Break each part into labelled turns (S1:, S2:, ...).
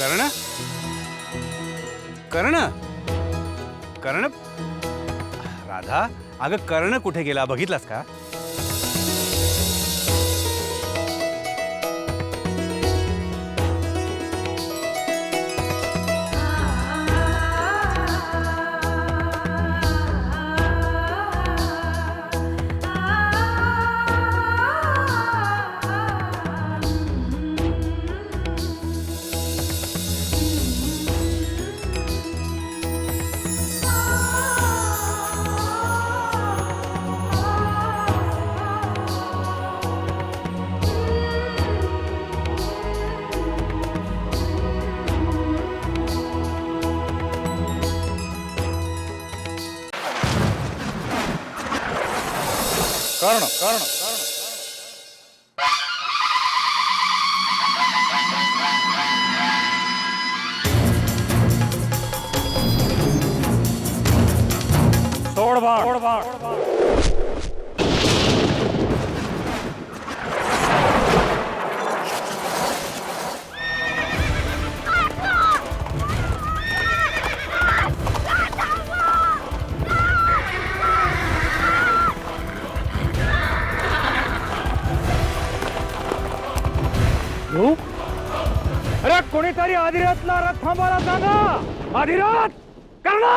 S1: कर्ण? कर्ण? कर्ण? राधा अगं कर्ण कुठे गेला? बघितलास का?
S2: कर्ण कर्ण अधिरथला रथ थांबायला सांगा अधिरथ करणा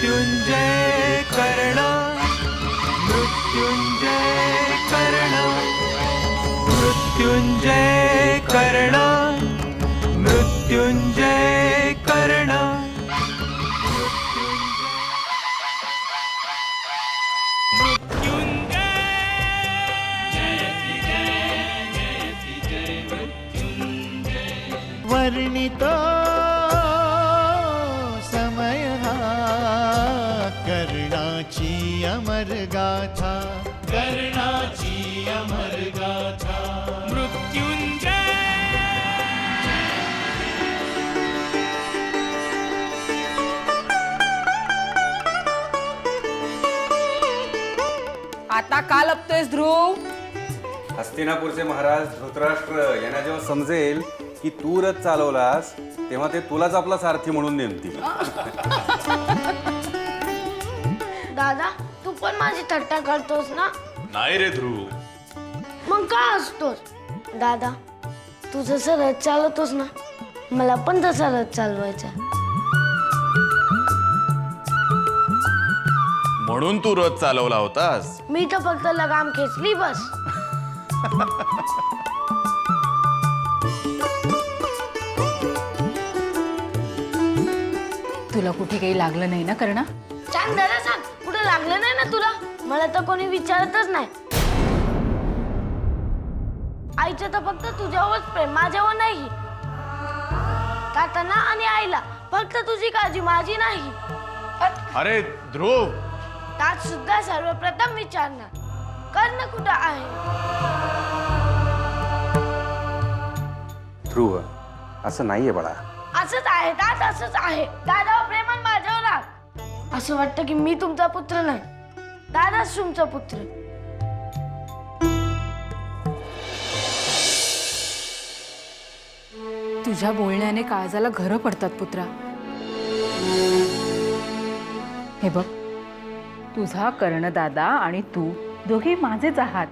S3: मृत्युञ्जय कर्ण मृत्युञ्जय कर्ण मृत्युञ्जय कर्ण मृत्युञ्जय
S4: अमर गाथा कर्णाची अमर गाथा
S5: आता का लपतोयस ध्रुव?
S1: हस्तिनापूरचे महाराज धृतराष्ट्र यांना जेव्हा समजेल की तू रथ चालवलास तेव्हा ते तुलाच आपला सारथी म्हणून नेमतील.
S6: दादा तू पण माझी थट्टा करतोस ना?
S2: नाही रे ध्रुव.
S6: मग का असतोस दादा तू जसं रथ चालवतोस ना मला पण तसा रथ चालवायचा
S7: म्हणून तू रथ चालवला होतास?
S6: मी तर फक्त लगाम खेचली बस.
S5: तुला कुठे काही लागलं नाही ना करणा?
S6: सांग दादा सांग. लागलं नाही ना तुला? मला तर कोणी विचारतच नाही. आईचं तर फक्त तुझ्यावरच प्रेम माझ्यावर नाही. काकांना आणि आईला फक्त तुझी काळजी माझी नाही.
S7: अरे ध्रुव.
S6: त्यात सुद्धा सर्वप्रथम विचारणार. कर्ण कुठं आहे?
S8: ध्रुव असं नाहीये बाळा.
S6: असंच आहे त्यात असंच आहे. दादा असं वाटतं की मी तुमचा पुत्र नाही. दादाच तुमचा पुत्र.
S5: तुझ्या बोलण्याने काळजाला घरं पडतात पुत्रा. हे बघ तुझा कर्णदादा आणि तू दोघे माझेच आहात.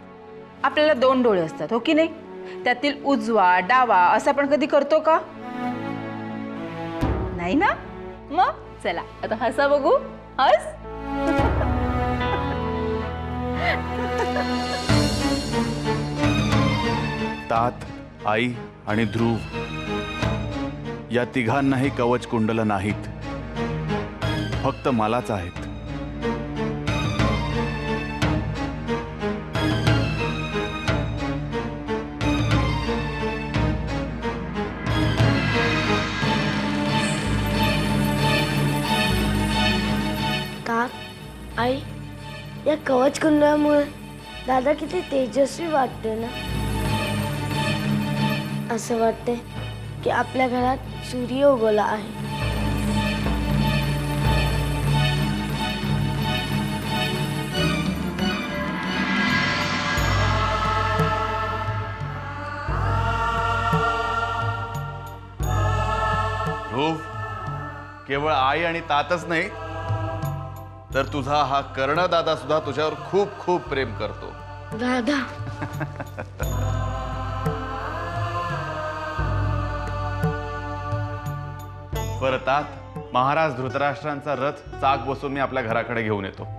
S5: आपल्याला दोन डोळे असतात हो की नाही? त्यातील उजवा डावा असं आपण कधी करतो का? नाही ना? मग चला आता हसा बघू. हस?
S7: तात आई आणि ध्रुव या तिघांनाही कवच कुंडल नाहीत. फक्त मलाच आहेत.
S6: आई या कवच कुंडामुळे दादा किती तेजस्वी वाटते ना? असं वाटते की आपल्या घरात सूर्य उगवला आहे.
S7: ध्रुव केवळ आई आणि तातच नाही तर तुझा हा कर्णदादा सुद्धा तुझ्यावर खूप खूप प्रेम करतो.
S6: दादा.
S7: बरं तात महाराज धृतराष्ट्रांचा रथ चाक बसून मी आपल्या घराकडे घेऊन येतो.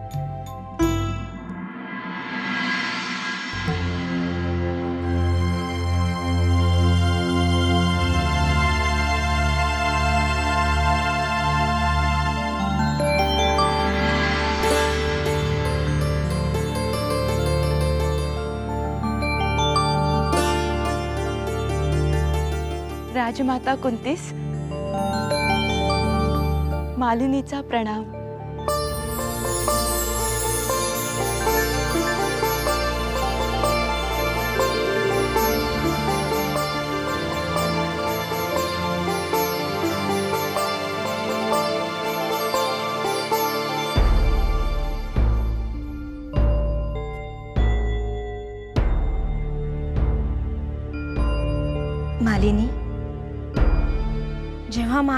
S9: माता कुंतीस मालिनीचा प्रणाम.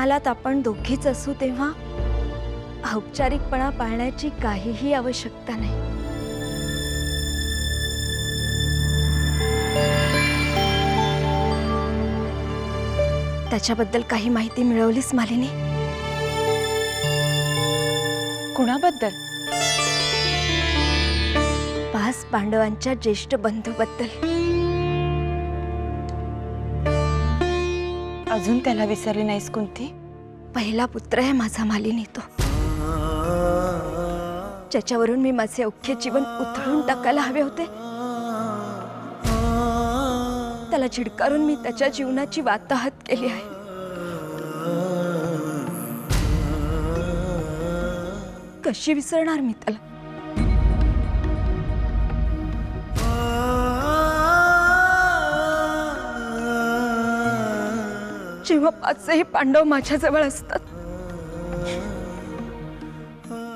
S10: महालात आपण दोघीच असू तेव्हा औपचारिकपणा पाळण्याची काहीही आवश्यकता नाही. त्याच्याबद्दल काही माहिती मिळवलीस मालिनी?
S9: कुणाबद्दल?
S10: पाच पांडवांच्या ज्येष्ठ बंधूबद्दल.
S9: अजून त्याला विसरली नाहीस कुंती?
S10: पहिला पुत्र आहे माझा मालिनी तो. ज्याच्यावरून मी माझे अख्खे जीवन उथळून टाकायला हवे होते. त्याला झिडकारून मी त्याच्या जीवनाची वाताहत केली आहे. कशी विसरणार मी त्याला? जेव्हा पाचही पांडव माझ्याजवळ असतात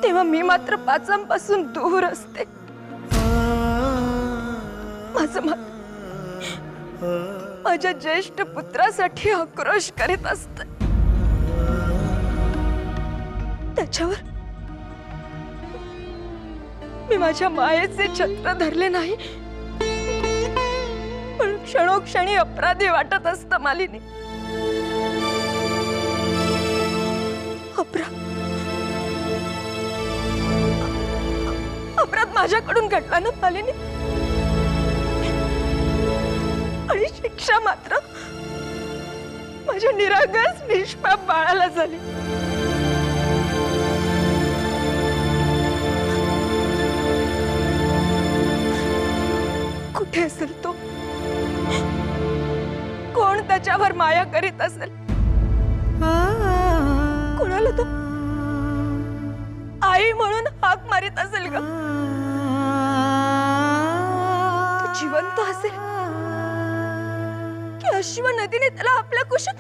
S10: तेव्हा मी मात्र पाचांपासून दूर असते. माझ्या ज्येष्ठ पुत्रासाठी आक्रोश करीत असत. त्याच्यावर मी माझ्या मायेचे छत्र धरले नाही. पण क्षणोक्षणी अपराधी वाटत असत मालिनी. अपराध.
S9: माझ्याकडून घडला ना मालिनी आणि शिक्षा मात्र माझ्या निरागस निष्पाप बाळाला झाली. कुठे असेल तो? कोण त्याच्यावर माया करीत असेल? कोणाला तर आई म्हणून हाक मारित असेल का जिवंत असेल. की अश्व नदीने त्याला आपल्या कुशीत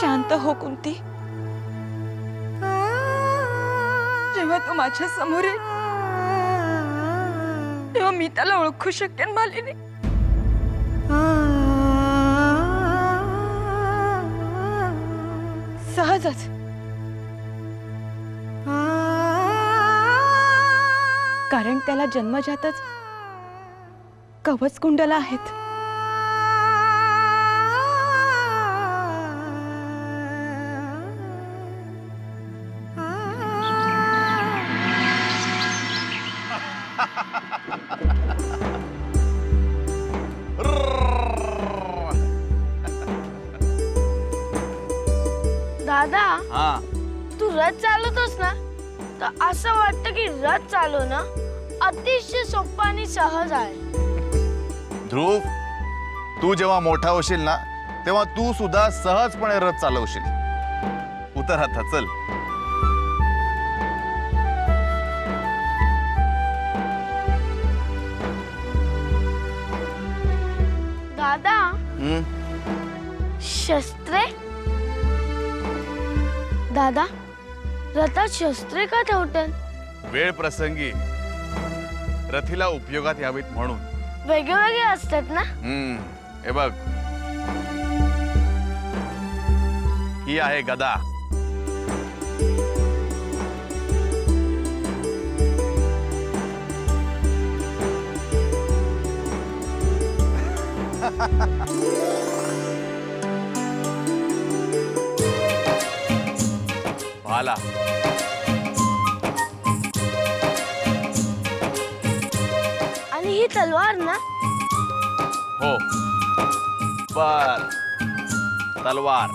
S9: शांत हो कुंती. जेव्हा तू माझ्यासमोर येईल तेव्हा मी त्याला ओळखू शकेन मालिनी. सहजच. कारण त्याला जन्मजातच कवच कुंडला आहेत.
S6: रथ चालवतोस ना तर असं वाटतं की रथ चालवणं अतिशय सोपं आणि सहज आहे.
S7: ध्रुव तू जेव्हा मोठा होशील ना तेव्हा तू सुद्धा सहजपणे रथ चालवशील. उतर आता चल
S6: दादा
S7: हम्म?
S6: शस्त्रे? दादा रथात शस्त्रे का ठेवतात?
S7: वेळ प्रसंगी रथीला उपयोगात यावीत म्हणून.
S6: वेगवेगळे असतात ना?
S7: हम्म हे बघ. ही आहे गदा. भाला
S6: ही तलवार ना।
S7: हो। बर तलवार।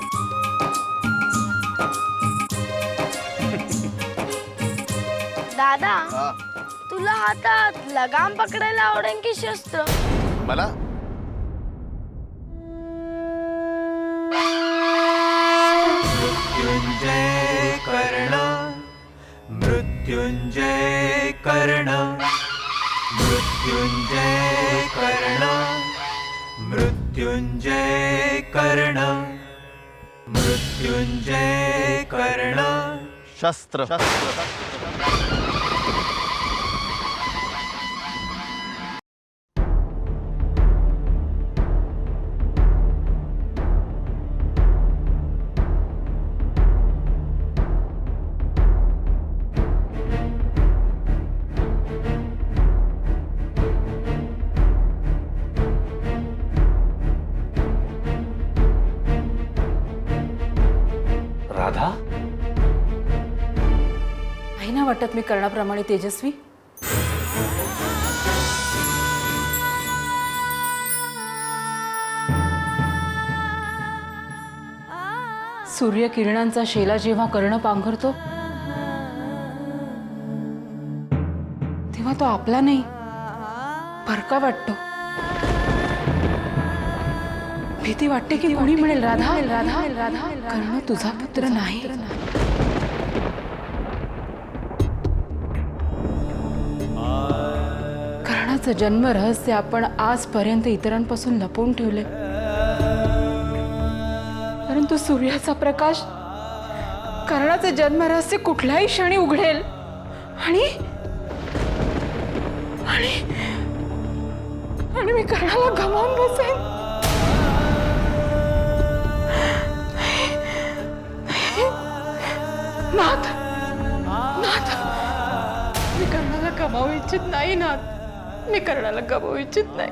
S6: दादा
S7: हा,
S6: तुला हातात लगाम पकडायला आवडेल की शस्त्र?
S7: मला?
S2: मृत्युंजय कर्ण मृत्युंजय कर्ण। मृत्युंजय कर्ण मृत्युंजय कर्ण मृत्युंजय कर्ण।
S7: शस्त्र।
S8: राधा?
S5: नाही ना वाटत मी कर्णाप्रमाणे तेजस्वी? सूर्यकिरणांचा शेला जेव्हा कर्ण पांघरतो तेव्हा तो आपला नाही फरका वाटतो. भीती वाटते की कोणी म्हणेल राधा? राधा राधा कर्ण तुझा पुत्र नाही. कर्णाचं जन्म रहस्य आपण आजपर्यंत इतरांपासून लपवून ठेवले. परंतु सूर्याचा प्रकाश कर्णाचं जन्म रहस्य कुठल्याही क्षणी उघडेल. आणि आणि आणि मी कर्णाला गमावून बसेन. नाथ नाथ.
S9: मी कर्णाला गमावू इच्छित नाही नाथ. मी कर्णाला गमावू इच्छित नाही.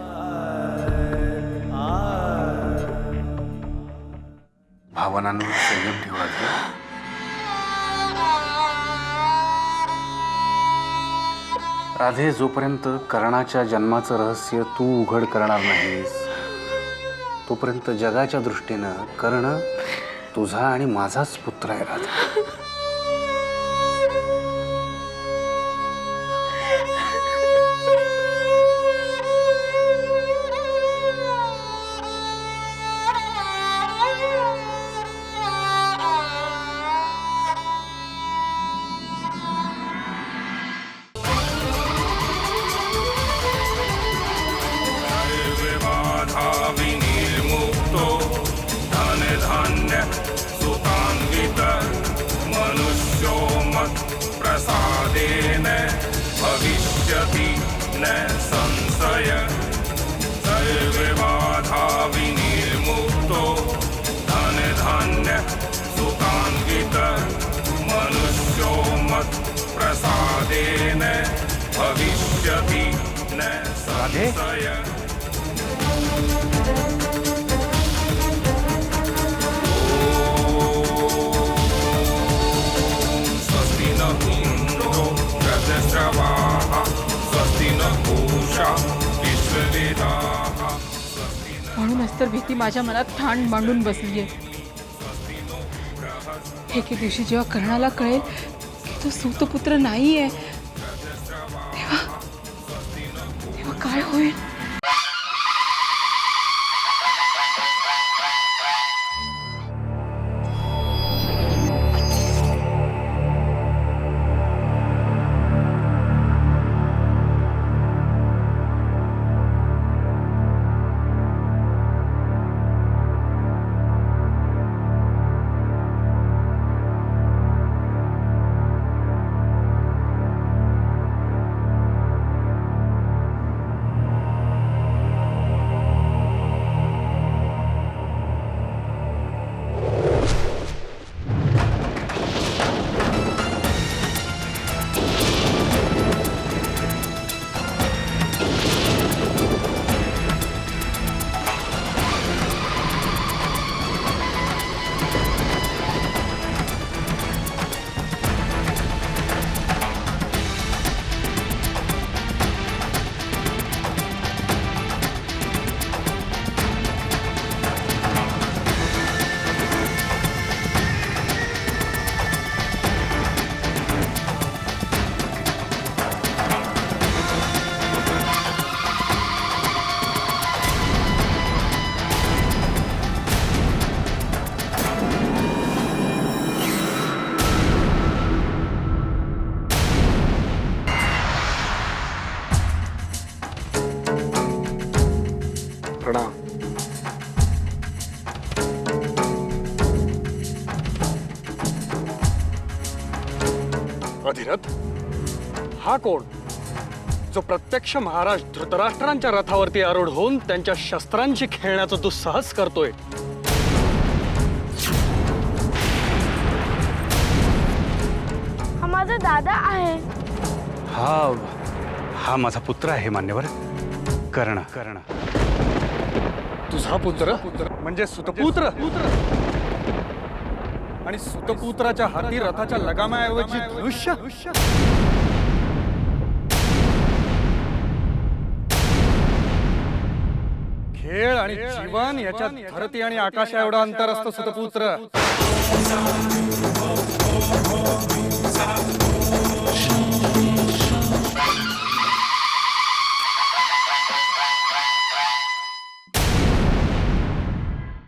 S8: भावनांवर संयम राधे जोपर्यंत कर्णाच्या जन्माचं रहस्य तू उघड करणार नाहीस तोपर्यंत जगाच्या दृष्टीनं कर्ण तुझा आणि माझाच पुत्र आहे राधा.
S11: विश्ववेदाः।
S5: म्हणूनच तर भीती माझ्या मनात ठाण मांडून बसलीये. एके दिवशी जेव्हा कर्णाला कळेल की तो सूतपुत्र नाहीये तेव्हा โอ้
S12: ย हा कोण? जो प्रत्यक्ष महाराज धृतराष्ट्रांच्या रथावरती आरूढ होऊन त्यांच्या शस्त्रांची खेळण्याचा दुस्साहस करतोय.
S6: हा माझा दादा आहे.
S8: हा हा माझा पुत्र आहे मान्यवर. कर्ण कर्ण.
S12: तुझा पुत्र? म्हणजे सुतपुत्र? आणि सुतपुत्राच्या हाती रथाच्या लगामाऐवजी धनुष्य? खेळ आणि जीवन याच्यात धरती आणि आकाशा एवढा अंतर असतं सुतपुत्र.